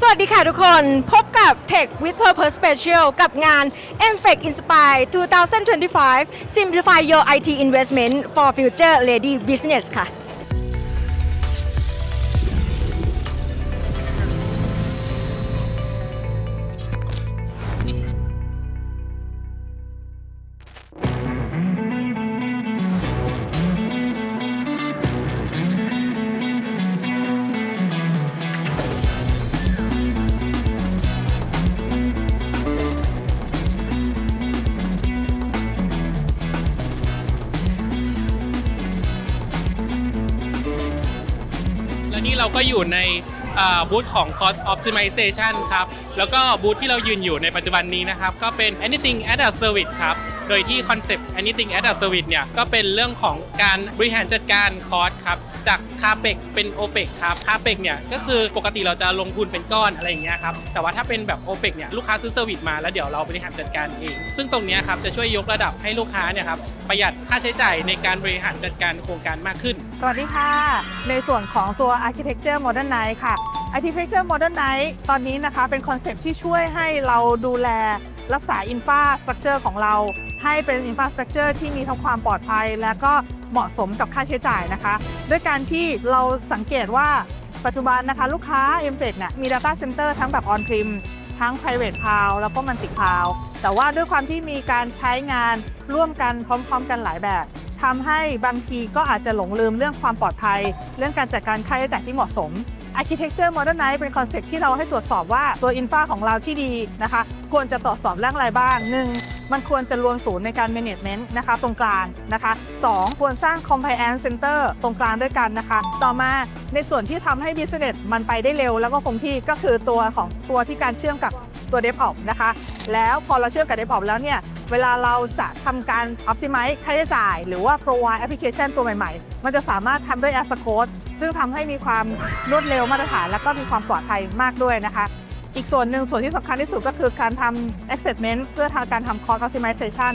สวัสดีค่ะทุกคนพบกับ Tech with Purpose Special กับงาน m f e c Inspire 2025 Simplify Your IT Investment for Future Lady Business ค่ะ เราก็อยู่ในบูธของ Cost Optimization ครับ แล้วก็บูธที่เรายืนอยู่ในปัจจุบันนี้นะครับ ก็เป็น Anything as a Service ครับ โดยที่คอนเซปต์ Anything as a Service เนี่ย ก็เป็นเรื่องของการบริหารจัดการคอสครับจากคาเปกเป็นโอเปกครับคาเปกเนี่ยก็คือปกติเราจะลงทุนเป็นก้อนอะไรอย่างเงี้ยครับแต่ว่าถ้าเป็นแบบโอเปกเนี่ยลูกค้าซื้อเซอร์วิสมาแล้วเดี๋ยวเราบริหารจัดการเอง ซึ่งตรงนี้ครับจะช่วยยกระดับให้ลูกค้าเนี่ยครับประหยัดค่าใช้จ่ายในการบริหารจัดการโครงการมากขึ้น สวัสดีค่ะ ในส่วนของตัว Architecture Modern Night ค่ะ Architecture Modern Night ตอนนี้นะคะเป็นคอนเซปต์ที่ช่วยให้เราดูแลรักษา Infrastructure ของเรา ให้เป็น Infrastructure ที่มีทั้งความปลอดภัย และก็เหมาะสมกับค่าใช้จ่ายนะคะ ด้วยการที่เราสังเกตว่าปัจจุบันนะคะ ลูกค้า m f e เนี่ยมี Data Center ทั้งแบบ On-Prem ทั้ง private cloud แล้วก็ multi cloud แต่ว่าด้วยความที่มีการใช้งานร่วมกันพร้อมๆ กันหลายแบบทำให้บางทีก็อาจจะหลงลืมเรื่องความปลอดภัย เรื่องการจัดการค่าใช้จ่ายที่เหมาะสม Architecture Modern Night เป็นคอนเซ็ปต์ที่เราให้ตรวจสอบว่าตัวอินฟาของเราที่ดีนะคะ ควรจะตรวจสอบเรื่องอะไรบ้าง 1. มันควรจะรวมศูนย์ในการ management นะคะ ตรงกลางนะคะ 2. ควรสร้าง compliance center ตรงกลางด้วยกันนะคะ ต่อมาในส่วนที่ทำให้ business มันไปได้เร็ว แล้วก็คงที่ก็คือตัวของตัวที่การเชื่อมกับตัว DevOps นะคะ แล้วพอเราเชื่อมกับ DevOps แล้วเนี่ยเวลาเราจะทำการ optimize ค่าใช้จ่าย หรือว่า provide application ตัวใหม่ ๆ มันจะสามารถทำด้วย as a code ซึ่งทำให้มีความรวดเร็วมาตรฐาน และก็มีความปลอดภัยมากด้วยนะคะ อีกส่วนหนึ่งส่วนที่สำคัญที่สุดก็คือการทำ assessment เพื่อทางการทำ cost optimization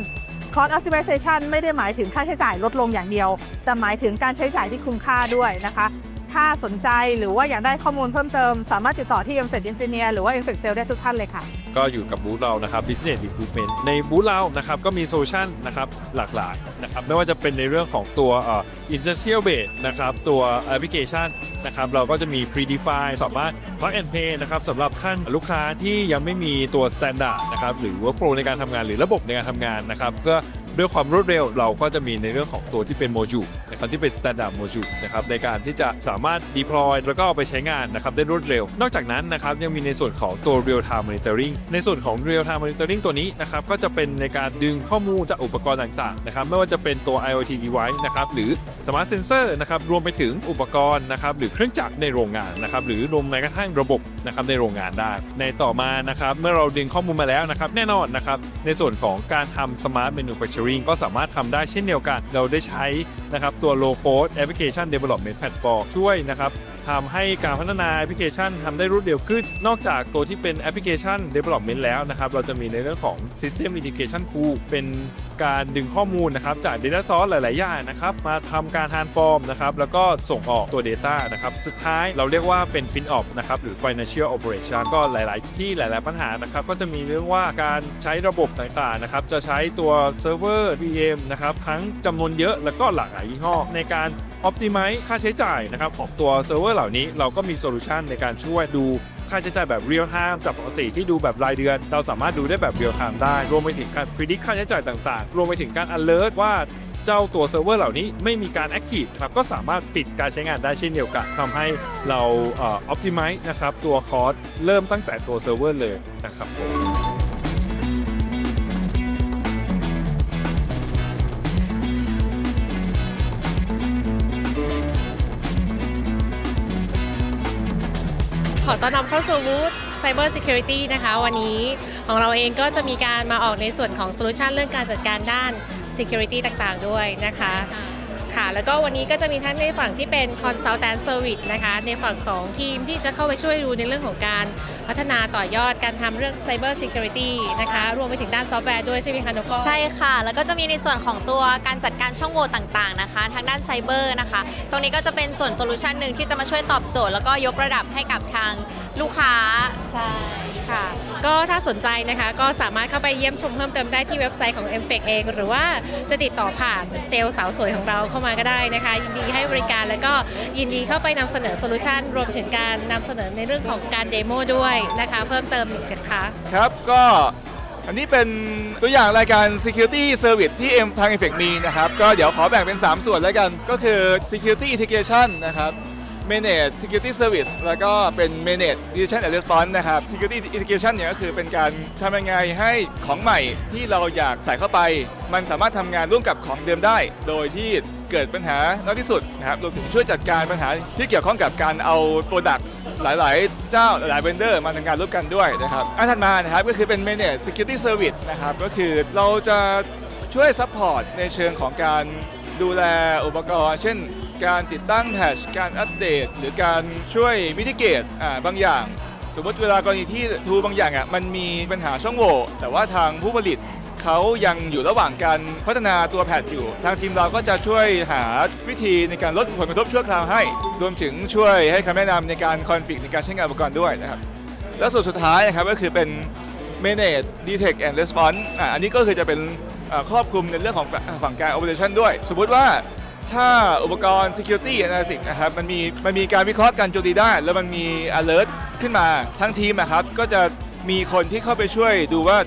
cost optimization ไม่ได้หมายถึงค่าใช้จ่ายลดลงอย่างเดียว แต่หมายถึงการใช้จ่ายที่คุ้มค่าด้วยนะคะ ถ้าสนใจหรือว่าอยากได้ข้อมูลเพิ่มเติม สามารถติดต่อที่ m f e c Engineer หรือว่า m f e c Sales ได้ทุกท่านเลยค่ะ ก็อยู่กับบูธเรานะครับ Business Improvement ในบูธเรานะครับก็มีโซลูชันนะครับหลากหลายนะครับไม่ว่าจะเป็นในเรื่องของตัวเอ่อ Industrial Base นะครับตัวแอปพลิเคชันนะครับเราก็จะมี Predefine สามารถ Plug and Play นะครับสำหรับท่านลูกค้าที่ยังไม่มีตัว Standard นะครับหรือ Workflow ในการทำงานหรือระบบในการทำงานนะครับเพื่อ ด้วยความรวดเร็วเราก็จะมีในเรื่องของตัวที่เป็นโมจูลนะครับที่เป็น Standard Module นะครับในการที่จะสามารถ deploy แล้วก็เอาไปใช้งานนะครับได้รวดเร็ว นอกจากนั้นนะครับยังมีในส่วนของตัว real time monitoring ในส่วนของ real time monitoring ตัวนี้นะครับก็จะเป็นในการดึงข้อมูลจากอุปกรณ์ต่างๆนะครับไม่ว่าจะเป็นตัว IoT device นะครับหรือ smart sensor นะครับรวมไปถึงอุปกรณ์นะครับหรือเครื่องจักรในโรงงานนะครับหรือรวมแม้กระทั่งระบบนะครับในโรงงานได้ ในต่อมานะครับเมื่อเราดึงข้อมูลมาแล้วนะครับแน่นอนนะครับในส่วนของการทำ smart manufacturing ก็สามารถทำได้เช่นเดียวกัน เราได้ใช้นะครับตัว low code application development platform ช่วยนะครับทำให้การพัฒนาแอปพลิเคชันทำได้รวดเร็วขึ้น นอกจากตัวที่เป็นแอปพลิเคชัน development แล้วนะครับ เราจะมีในเรื่องของ system integration tool เป็น การดึงข้อมูลนะครับจาก data source หลาย ๆ อย่างนะครับมาทำการ transform นะครับแล้วก็ส่งออกตัว data นะครับสุดท้ายเราเรียกว่าเป็น FinOp นะครับหรือ financial operation ก็หลาย ๆ ที่หลาย ๆ ปัญหานะครับก็จะมีเรื่องว่าการใช้ระบบต่าง ๆ นะครับจะใช้ตัว server VM นะครับทั้งจำนวนเยอะแล้วก็หลากหลายยี่ห้อในการ optimize ค่าใช้จ่ายนะครับของตัวเซิร์ฟเวอร์เหล่านี้เราก็มีโซลูชันในการช่วยดู ค่าใช้จ่ายแบบ real time จากปกติที่ดูแบบรายเดือน เราสามารถดูได้แบบ real time ได้รวมไปถึงการพิจิตรค่าใช้จ่ายต่างๆ รวมไปถึงการ alert ว่าเจ้าตัวเซิร์ฟเวอร์เหล่านี้ไม่มีการ active ครับก็สามารถปิดการใช้งานได้เช่นเดียวกันทำให้เราออ optimize นะครับตัวคอร์สเริ่มตั้งแต่ตัวเซิร์ฟเวอร์เลยนะครับผม ต้อนรับเข้าสู่บูธ Cyber Security นะคะ วันนี้ของเราเองก็จะมีการมาออกในส่วนของโซลูชันเรื่องการจัดการด้าน Security ต่างๆ ด้วยนะคะ ค่ะ แล้วก็วันนี้ก็จะมีทั้งในฝั่งที่เป็น Consultant Service นะคะ ในฝั่งของทีมที่จะเข้าไปช่วยดูในเรื่องของการพัฒนาต่อยอดการทำเรื่อง Cyber Security นะคะ รวมไปถึงด้านซอฟต์แวร์ด้วยใช่ไหมคะนกก้อยใช่ค่ะ แล้วก็จะมีในส่วนของตัวการจัดการช่องโหว่ต่างๆนะคะ ทางด้านไซเบอร์นะคะ ตรงนี้ก็จะเป็นส่วนโซลูชันหนึ่งที่จะมาช่วยตอบโจทย์ แล้วก็ยกระดับให้กับทางลูกค้าใช่ ก็ถ้าสนใจนะคะก็สามารถเข้าไปเยี่ยมชมเพิ่มเติมได้ที่เว็บไซต์ของ m f e c เอง หรือว่าจะติดต่อผ่านเซลล์สาวสวยของเราเข้ามาก็ได้นะคะ ยินดีให้บริการแล้วก็ยินดีเข้าไปนำเสนอโซลูชันรวมถึงการนำเสนอในเรื่องของการเดโมด้วยนะคะ เพิ่มเติมอีกนะคะ ครับก็อันนี้เป็นตัวอย่างรายการ Security Service ที่ M ทาง Effect มีนะครับ ก็เดี๋ยวขอแบ่งเป็น 3 ส่วนแล้วกัน ก็คือ Security Integration นะครับ Manage Security Service แล้วก็เป็น Manage Detection and Response นะครับ Security Integration เนี่ยก็คือเป็นการทำยังไงให้ของใหม่ที่เราอยากใส่เข้าไป มันสามารถทำงานร่วมกับของเดิมได้ โดยที่เกิดปัญหาน้อยที่สุดนะครับรวมถึงช่วยจัดการปัญหาที่เกี่ยวข้องกับการเอา Product หลาย ๆ เจ้าหลายเวนเดอร์มาทำงานร่วมกันด้วยนะครับอันถัดมานะครับก็คือเป็น Manage Security Service นะครับก็คือเราจะช่วยซัพพอร์ตในเชิงของการดูแลอุปกรณ์ เช่น การติดตั้งแพชการอัปเดต หรือการช่วยมิติเกตบางอย่าง สมมติเวลากรณีที่ทูบางอย่างอะมันมีปัญหาช่องโหว่แต่ว่าทางผู้ผลิตเขายังอยู่ระหว่างการพัฒนาตัวแพทอยู่ ทางทีมเราก็จะช่วยหาวิธีในการลดผลกระทบชั่วคราวให้ รวมถึงช่วยให้คำแนะนำในการคอนฟิกในการใช้งานอุปกรณ์ด้วยนะครับ แล้วส่วนสุดท้ายนะครับก็คือเป็น manage detect and response อะอันนี้ก็คือจะเป็นครอบคลุมในเรื่องของฝั่งการ operation ด้วย สมมติว่า ถ้าอุปกรณ์ security analysis นะครับมันมีมันมีการวิเคราะห์การโจมตีได้ แล้วมันมี alert ขึ้นมาทั้งทีมนะครับก็จะมีคนที่เข้าไปช่วยดูว่า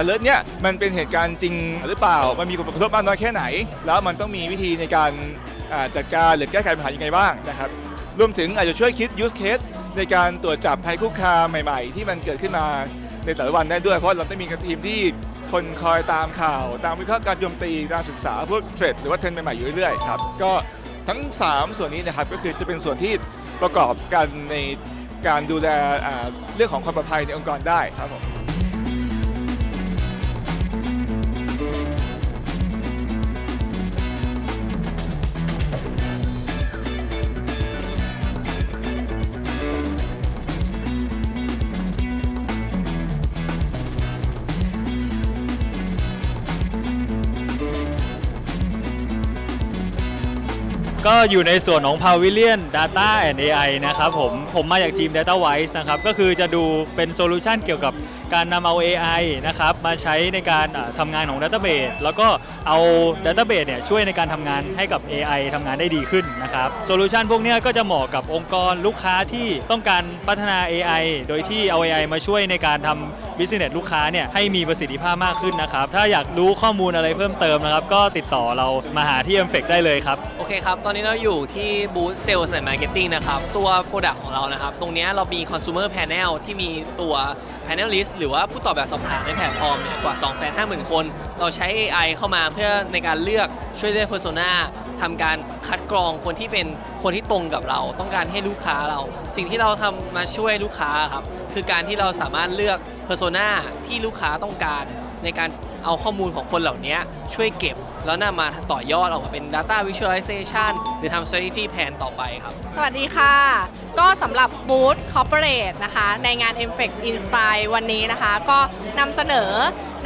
alert เนี่ยมันเป็นเหตุการณ์จริงหรือเปล่า มันมีผลกระทบมากน้อยแค่ไหน แล้วมันต้องมีวิธีในการอ่าจัดการหรือแก้ไขปัญหายังไงบ้างนะครับ รวมถึงอาจจะช่วยคิด use case ในการตรวจจับภัยคุกคามใหม่ ๆ ที่มันเกิดขึ้นมาในแต่ละวันได้ด้วย เพราะเราต้องมีทีมที่ คนคอยตามข่าว ตามวิเคราะห์การโจมตีตามศึกษาพวกเทรดหรือว่าเทรนด์ใหม่ๆอยู่เรื่อยๆครับก็ทั้ง 3 ส่วนนี้นะครับก็คือจะเป็นส่วนที่ประกอบกันในการดูแลเรื่องของความปลอดภัยในองค์กรได้ครับผม ก็อยู่ในส่วนของ Pavilion Data and AI นะครับผมผมมาจากทีม DataWise นะครับ ก็คือจะดูเป็นโซลูชันเกี่ยวกับการนำเอา AI นะครับ มาใช้ในการทำงานของ Database แล้วก็เอา Database เนี่ยช่วยในการทำงานให้กับ AI ทำงานได้ดีขึ้นนะครับโซลูชันพวกนี้ก็จะเหมาะกับองค์กรลูกค้าที่ต้องการพัฒนา AI โดยที่เอา AI มาช่วยในการทำ Business ลูกค้าเนี่ยให้มีประสิทธิภาพมากขึ้นนะครับ ถ้าอยากรู้ข้อมูลอะไรเพิ่มเติมนะครับ ก็ติดต่อเรามาหาที่ m f e c ได้เลยครับ โอเคครับ ตอนนี้เราอยู่ที่บูธเซลล์และมาร์เก็ตติ้งนะครับ ตัว Product ของเรานะครับ ตรงนี้เรามี Consumer Panel ที่มีตัว Panelist หรือว่าผู้ตอบแบบสอบถามในแพลตฟอร์มเนี่ยกว่า 250,000 คน เราใช้ AI เข้ามาเพื่อในการเลือกช่วยเลือก Persona ทำการคัดกรองคนที่เป็นคนที่ตรงกับเรา ต้องการให้ลูกค้าเรา สิ่งที่เราทำมาช่วยลูกค้าครับ คือการที่เราสามารถเลือกเพอร์โซนาที่ลูกค้าต้องการในการ เอาข้อมูลของคนเหล่านี้ช่วยเก็บ แล้วนำมาต่อยอดออกมาเป็น Data Visualization หรือทำ Strategy Plan ต่อไปครับ สวัสดีค่ะ ก็สำหรับบูธ Corporate นะคะ ในงาน m f e c Inspire วันนี้นะคะ ก็นำเสนอ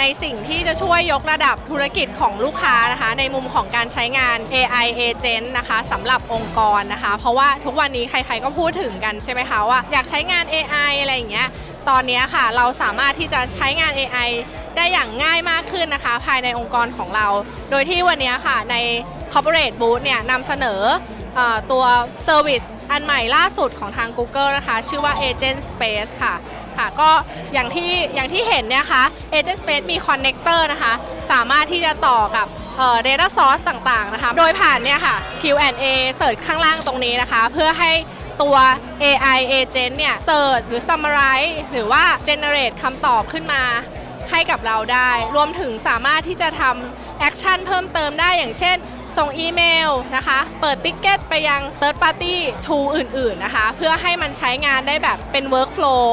ในสิ่งที่จะช่วยยกระดับธุรกิจของลูกค้านะคะ ในมุมของการใช้งาน AI Agent นะคะสำหรับองค์กรนะคะ เพราะว่าทุกวันนี้ใครๆก็พูดถึงกันใช่ไหมคะว่าอยากใช้งาน AI อะไรอย่างเงี้ย ตอนนี้ค่ะเราสามารถที่จะใช้งาน AI ได้อย่างง่ายมากขึ้นนะคะ ภายในองค์กรของเรา โดยที่วันนี้ค่ะใน Corporate Booth เนี่ยนำเสนออตัว Service อันใหม่ล่าสุดของทาง Google นะคะ ชื่อว่า Agent Space ค่ะค่ะก็อย่างที่อย่างที่เห็นเนี่ยค่ะ Agent Space มี Connector นะคะ สามารถที่จะต่อกับเอ่อ Data Source ต่างๆนะคะ โดยผ่านเนี่ยค่ะ Q&A เสิร์ชข้างล่างตรงนี้นะคะ เพื่อให้ ตัว AI agent เนี่ยเสิร์ชหรือ summarize หรือว่า generate คำตอบขึ้นมาให้กับเราได้ รวมถึงสามารถที่จะทำแอคชั่นเพิ่มเติมได้อย่างเช่น ส่งอีเมลนะคะ เปิดติ๊กเก็ตไปยัง third party tool อื่น ๆ นะคะ เพื่อให้มันใช้งานได้แบบเป็น workflow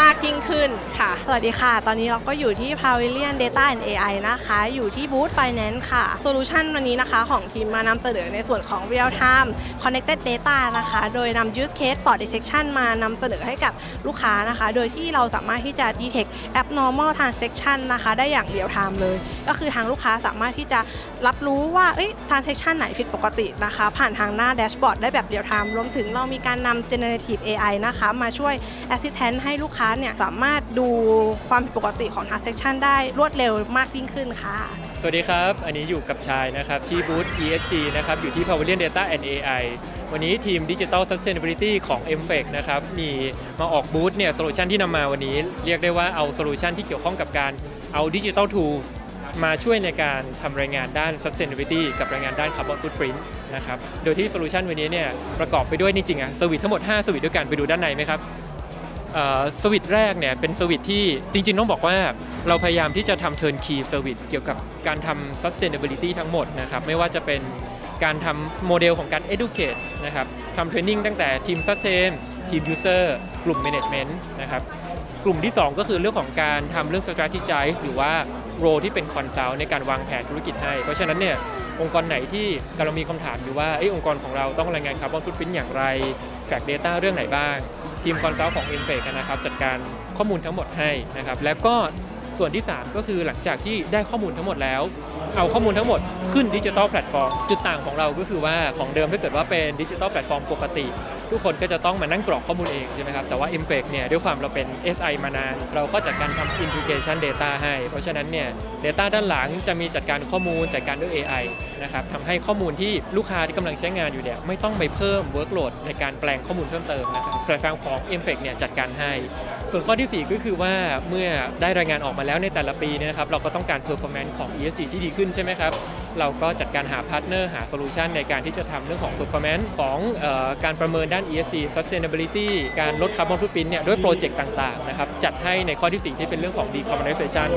มากยิ่งขึ้นค่ะ สวัสดีค่ะ ตอนนี้เราก็อยู่ที่ Pavilion Data and AI นะคะ อยู่ที่บูธ Finance ค่ะ โซลูชันวันนี้นะคะของทีมมานำเสนอในส่วนของ Real Time Connected Data นะคะ โดยนำ Use Case for Detection มานำเสนอให้กับลูกค้านะคะ โดยที่เราสามารถที่จะ detect abnormal transaction นะคะ ได้อย่าง real time เลย ก็คือทางลูกค้าสามารถที่จะรับรู้ว่าเอ้ย transaction ไหนผิดปกตินะคะ ผ่านทางหน้าแดชบอร์ดได้แบบ real time รวมถึงเรามีการนำ generative AI นะคะ มาช่วย assistant ให้ลูกค้าค้าเนี่ยสามารถดูความผิดปกติของ transaction ได้รวดเร็วมากยิ่งขึ้นค่ะ สวัสดีครับ อันนี้อยู่กับชายนะครับ ที่บูธ ESG นะครับ อยู่ที่ Pavilion Data and AI วันนี้ทีม Digital Sustainability ของ m f e c นะครับ มีมาออกบูธเนี่ยโซลูชันที่นำมาวันนี้ เรียกได้ว่าเอาโซลูชันที่เกี่ยวข้องกับการเอา Digital Tools มาช่วยในการทำรายงานด้าน sustainability กับรายงานด้าน carbon footprint นะครับ โดยที่โซลูชันวันนี้เนี่ยประกอบไปด้วยนี่จริงอะสวิตทั้งหมด 5 สวิตด้วยกันไปดูด้านในไหมครับ สวิตแรกเนี่ยเป็นสวิตที่จริง ๆ ต้องบอกว่าเราพยายามที่จะทำเทิร์นคีย์สวิตเกี่ยวกับการทำ sustainability ทั้งหมดนะครับไม่ว่าจะเป็นการทำโมเดลของการ educate นะครับทำเทรนนิ่งตั้งแต่ทีม sustain ทีม user กลุ่ม management นะครับกลุ่มที่ 2 ก็คือเรื่องของการทำเรื่อง strategize หรือว่า role ที่เป็น consult ในการวางแผนธุรกิจให้ เพราะฉะนั้นเนี่ยองค์กรไหนที่กำลังมีคำถามอยู่ว่าอองค์กรของเราต้องรายงานคาร์บอนฟุตพิ้นอย่างไรแฟก Data เรื่องไหนบ้าง ทีมคอนซัลท์ของ i n f a c นะครับจัดการข้อมูลทั้งหมดให้นะครับแล้วก็ส่วนที่ 3 ก็คือหลังจากที่ได้ข้อมูลทั้งหมดแล้ว เอาข้อมูลทั้งหมดขึ้นดิจิทัลแพลตฟอร์มจุดต่างของเราก็คือว่าของเดิมถ้าเกิดว่าเป็นดิจิทัลแพลตฟอร์มปกติ ทุกคนก็จะต้องมานั่งกรอกข้อมูลเองใช่ไหมครับแต่ว่า i m p a c เนี่ยด้วยความเราเป็น SI มานาน เราก็จัดการทำ integration data ให้ เพราะฉะนั้นเนี่ย data ด้านหลังจะมีจัดการข้อมูลจัดการด้วย AI นะครับทำให้ข้อมูลที่ลูกค้าที่กำลังใช้งานอยู่เนี่ยไม่ต้องไปเพิ่ม workload ในการแปลงข้อมูลเพิ่มเติมนะครับแพลตฟอร์มของ i m p a c เนี่ยจัดการให้ ส่วนข้อที่ 4 ก็คือว่าเมื่อได้รายงานออกมาแล้วในแต่ละปีเนี่ยนะครับเราก็ต้องการ performance ของ ESG ที่ดีขึ้นใช่ไหมครับเราก็จัดการหาพาร์ทเนอร์หาโซลูชันในการที่จะทำเรื่องของ performance ของออการประเมินด้าน ESG sustainability การลดคาร์บอนฟุตพิ้นเนี่ยด้วยโปรเจกต์ต่างๆนะครับจัดให้ในข้อที่ 4 ที่เป็นเรื่องของ decarbonization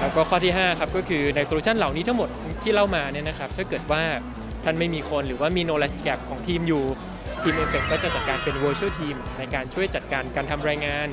แล้วก็ข้อที่ 5 ครับก็คือในโซลูชันเหล่านี้ทั้งหมดที่เล่ามาเนี่ยนะครับถ้าเกิดว่าท่านไม่มีคนหรือว่ามี knowledge gap ของทีมอยู่ ทีม e f f e c t ก็จะจัดการเป็น virtual team ในการช่วยจัดการการทำรายงาน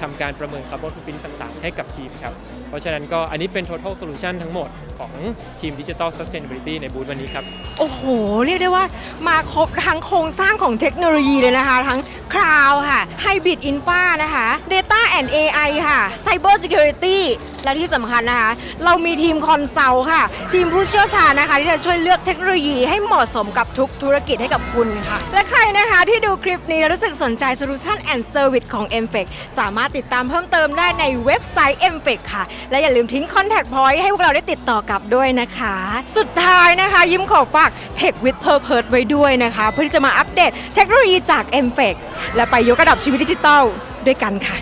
ทำการประเมินคาร์บอนฟุตพิ้นต่างๆ ให้กับทีมครับ เพราะฉะนั้นก็อันนี้เป็น total solution ทั้งหมดของทีม Digital Sustainability ในบูธวันนี้ครับ โอ้โห เรียกได้ว่ามาครบทั้งโครงสร้างของเทคโนโลยีเลยนะคะ ทั้งคลาวค่ะ Hybrid Infra นะคะ Data and AI ค่ะ Cyber Security และที่สำคัญนะคะ เรามีทีมคอนซัลท์ค่ะ ทีมผู้เชี่ยวชาญนะคะ ที่จะช่วยเลือกเทคโนโลยีให้เหมาะสมกับทุกธุรกิจให้กับคุณค่ะ และใครนะคะที่ดูคลิปนี้แล้วรู้สึกสนใจ Solution and Service ของ m f e c สามารถติดตามเพิ่มเติมได้ในเว็บไซต์ m f e c ค่ะ และอย่าลืมทิ้ง Contact Point ให้พวกเราได้ติดต่อกลับด้วยนะคะ สุดท้ายนะคะ ยิ้มขอฝาก Tech with Purpose ไว้ด้วยนะคะ เพื่อที่จะมาอัปเดตเทคโนโลยีจาก m f e c และไปยกระดับชีวิตดิจิทัลด้วยกันค่ะ